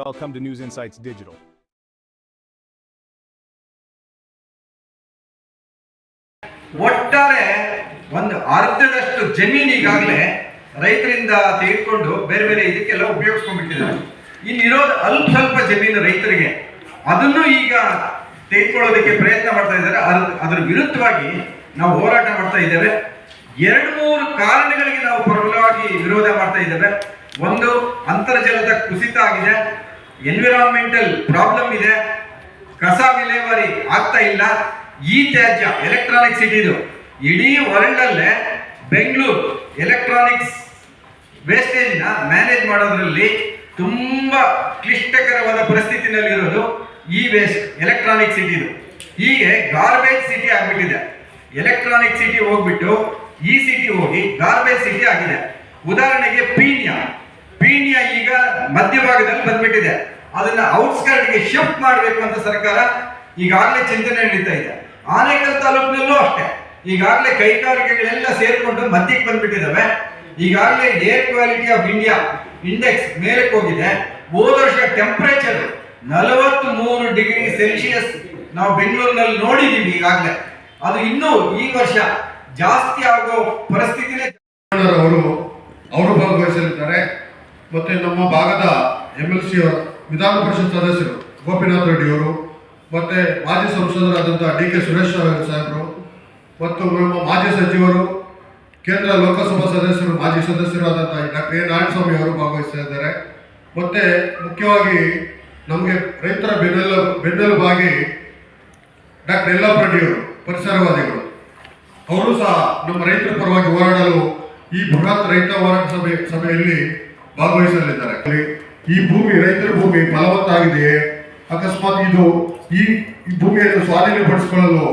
Welcome to News Insights Digital. ಒಟ್ಟಾರೆ ಒಂದು ಅರ್ಧದಷ್ಟು ಜಮೀನು ಈಗಾಗಲೇ ರೈತರಿಂದ ತೆಗೆದುಕೊಂಡು ಬೇರೆ ಬೇರೆ ಇದಕ್ಕೆಲ್ಲ ಉಪಯೋಗಿಸ್ಕೊಂಡ್ಬಿಟ್ಟಿದ್ದಾರೆ. ಇನ್ನಿರೋದು ಅಲ್ಪ ಸ್ವಲ್ಪ ಜಮೀನು ರೈತರಿಗೆ. ಅದನ್ನು ಈಗ ತೆಗೆದುಕೊಳ್ಳೋದಕ್ಕೆ ಪ್ರಯತ್ನ ಮಾಡ್ತಾ ಇದ್ದಾರೆ. ಅದರ ವಿರುದ್ಧವಾಗಿ ನಾವು ಹೋರಾಟ ಮಾಡ್ತಾ ಇದ್ದೇವೆ. ಎರಡು ಮೂರು ಕಾರಣಗಳಿಗೆ ನಾವು ಪ್ರಬಲವಾಗಿ ವಿರೋಧ ಮಾಡ್ತಾ ಇದ್ದೇವೆ. ಒಂದು ಅಂತರ್ಜಲದ ಕುಸಿತ ಆಗಿದೆ. ಎನ್ವಿರಾನ್ಮೆಂಟಲ್ ಪ್ರಾಬ್ಲಮ್ ಇದೆ. ಕಸ ವಿಲೇವಾರಿ ಆಗ್ತಾ ಇಲ್ಲ. ಈ ತ್ಯಾಜ್ಯ ಎಲೆಕ್ಟ್ರಾನಿಕ್ ಸಿಟಿದು ಇಡೀ ವರ್ಲ್ಡ್ ಅಲ್ಲೇ ಬೆಂಗಳೂರು ಎಲೆಕ್ಟ್ರಾನಿಕ್ಸ್ ವೇಸ್ಟೇಜ್ ಮ್ಯಾನೇಜ್ ಮಾಡೋದ್ರಲ್ಲಿ ತುಂಬಾ ಕ್ಲಿಷ್ಟಕರವಾದ ಪರಿಸ್ಥಿತಿನಲ್ಲಿರೋದು ಈ ವೇಸ್ಟ್ ಎಲೆಕ್ಟ್ರಾನಿಕ್ ಸಿಟಿದು ಹೀಗೆ ಗಾರ್ಬೇಜ್ ಸಿಟಿ ಆಗ್ಬಿಟ್ಟಿದೆ. ಎಲೆಕ್ಟ್ರಾನಿಕ್ ಸಿಟಿ ಹೋಗ್ಬಿಟ್ಟು ಈ ಸಿಟಿ ಹೋಗಿ ಗಾರ್ಬೇಜ್ ಸಿಟಿ ಆಗಿದೆ. ಉದಾಹರಣೆಗೆ ಪೀಣ್ಯ. ಪೀಣ್ಯ ಈಗ ಮಧ್ಯಭಾಗದಲ್ಲಿ ಬಂದ್ಬಿಟ್ಟಿದೆ. ಅದನ್ನ ಔಟ್ಸ್ಕರ್ಟ್ಗೆ ಶಿಫ್ಟ್ ಮಾಡಬೇಕು ಅಂತ ಸರ್ಕಾರ ಈಗಾಗಲೇ ಚಿಂತನೆ ನಡೀತಾ ಇದೆ. ಆನೇಕಲ್ ತಾಲೂಕಿನಲ್ಲೂ ಅಷ್ಟೇ. ಈಗಾಗಲೇ ಕೈಗಾರಿಕೆಗಳೆಲ್ಲ ಸೇರಿಕೊಂಡು ಮಧ್ಯಕ್ಕೆ ಬಂದ್ಬಿಟ್ಟಿದ್ದಾವೆ ಈಗಾಗಲೇ air quality of India index ಮೇಲಕ್ಕೆ ಹೋಗಿದೆ. ಹೋದ ವರ್ಷ ಟೆಂಪರೇಚರ್ ನಲವತ್ತ್ ಮೂರು ಡಿಗ್ರಿ ಸೆಲ್ಸಿಯಸ್ ನಾವು ಬೆಂಗಳೂರಿನಲ್ಲಿ ನೋಡಿದೀವಿ ಈಗಾಗಲೇ. ಅದು ಇನ್ನೂ ಈ ವರ್ಷ ಜಾಸ್ತಿ ಆಗೋ ಪರಿಸ್ಥಿತಿನೇ ಅವರು ಅವರು ಭಾಗವಹಿಸಲಿದ್ದಾರೆ. ಮತ್ತೆ ನಮ್ಮ ಭಾಗದ ಎಂ ಎಲ್ ಸಿ ವಿಧಾನ ಪರಿಷತ್ ಸದಸ್ಯರು ಗೋಪಿನಾಥ್ ರೆಡ್ಡಿ ಅವರು ಮತ್ತೆ ಮಾಜಿ ಸಂಸದರಾದಂತಹ ಡಿ ಕೆ ಸುರೇಶ್ ಸಾಹೇಬರು, ಮತ್ತು ನಮ್ಮ ಮಾಜಿ ಸಚಿವರು, ಕೇಂದ್ರ ಲೋಕಸಭಾ ಸದಸ್ಯರು, ಮಾಜಿ ಸದಸ್ಯರಾದಂತಹ ಡಾಕ್ಟರ್ ಎ. ನಾರಾಯಣಸ್ವಾಮಿ ಅವರು ಭಾಗವಹಿಸ್ತಾ ಇದ್ದಾರೆ ಮತ್ತೆ ಮುಖ್ಯವಾಗಿ ನಮಗೆ ರೈತರ ಬೆನ್ನೆಲು, ಬೆನ್ನೆಲುಬಾಗಿ ಡಾಕ್ಟರ್ ಎಲ್ಲಪ್ಪ ರೆಡ್ಡಿಯವರು, ಪರಿಸರವಾದಿಗಳು. ಅವರು ಸಹ ನಮ್ಮ ರೈತರ ಪರವಾಗಿ ಹೋರಾಡಲು ಈ ಬೃಹತ್ ರೈತ ಹೋರಾಟ ಸಭೆ, ಸಭೆಯಲ್ಲಿ ಭಾಗವಹಿಸಲಿದ್ದಾರೆ. ಈ ಭೂಮಿ ರೈತರ ಭೂಮಿ ಫಲವತ್ತಾಗಿದೆಯೇ? ಅಕಸ್ಮಾತ್ ಇದು ಈ ಭೂಮಿಯನ್ನು ಸ್ವಾಧೀನಪಡಿಸಿಕೊಳ್ಳಲು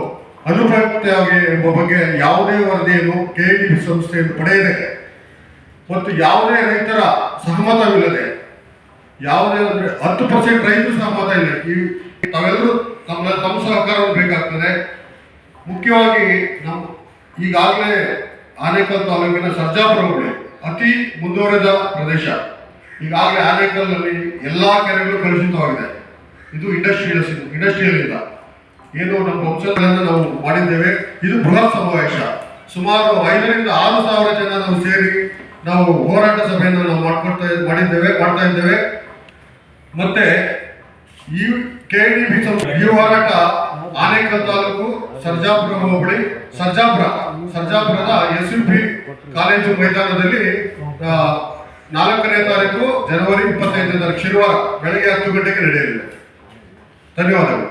ಅನುಪಯುಕ್ತವಾಗಿ ಎಂಬ ಬಗ್ಗೆ ಯಾವುದೇ ವರದಿಯನ್ನು ಕೆಎಡಿಬಿ ಸಂಸ್ಥೆಯನ್ನು ಪಡೆಯದೆ, ಮತ್ತು ಯಾವುದೇ ರೈತರ ಸಹಮತವಿಲ್ಲದೆ, ಯಾವುದೇ ಅಂದರೆ ಹತ್ತು ಪರ್ಸೆಂಟ್ ರೈತರು ಸಹಮತ ಇಲ್ಲ ಈ ತಾವೆಲ್ಲರೂ ತಮ್ಮ ತಮ್ಮ ಸಹಕಾರವನ್ನು ಬೇಕಾಗ್ತದೆ. ಮುಖ್ಯವಾಗಿ ನಮ್ಮ ಈಗಾಗಲೇ ಆನೇಕಲ್ ತಾಲೂಕಿನ ಸರ್ಜಾಪುರ ಅತಿ ಮುಂದುವರೆದ ಪ್ರದೇಶ. ಈಗಾಗಲೇ ಆನೇಕಲ್ನಲ್ಲಿ ಎಲ್ಲಾ ಕೆರೆಗಳು ಕಲುಷಿತವಾಗಿದೆ. ಇದು ಇಂಡಸ್ಟ್ರಿಯಲ್ ಇಂಡಸ್ಟ್ರಿಯಲ್ ಇಲ್ಲ ಏನು ನಮ್ಮ ವಂಶಗಳನ್ನು ನಾವು ಮಾಡಿದ್ದೇವೆ, ಇದು ಬೃಹತ್ ಸಮಾವೇಶ. ಸುಮಾರು ಐದರಿಂದ ಆರು ಸಾವಿರ ಜನ ನಾವು ಸೇರಿ ನಾವು ಹೋರಾಟ ಸಭೆಯನ್ನು ನಾವು ಮಾಡ್ಕೊಳ್ತಾ ಮಾಡಿದ್ದೇವೆ, ಮಾಡ್ತಾ ಇದ್ದೇವೆ. ಮತ್ತೆ ಈ ಕೆಡಿಬಿ ಈ ಹೋರಾಟ ಆನೇಕಲ್ ತಾಲೂಕು ಸರ್ಜಾಪುರ ಹೋಬಳಿ. ಸರ್ಜಾಪುರ, ಸರ್ಜಾಪುರದ ಎಸ್ ಯು ಪಿ ಕಾಲೇಜು ಮೈದಾನದಲ್ಲಿ ನಾಲ್ಕನೇ ತಾರೀಕು ಜನವರಿ ಇಪ್ಪತ್ತೈದನೇ ತಾರೀಕು ಶನಿವಾರ ಬೆಳಗ್ಗೆ ಹತ್ತು ಗಂಟೆಗೆ ನಡೆಯಲಿದೆ. ಧನ್ಯವಾದಗಳು.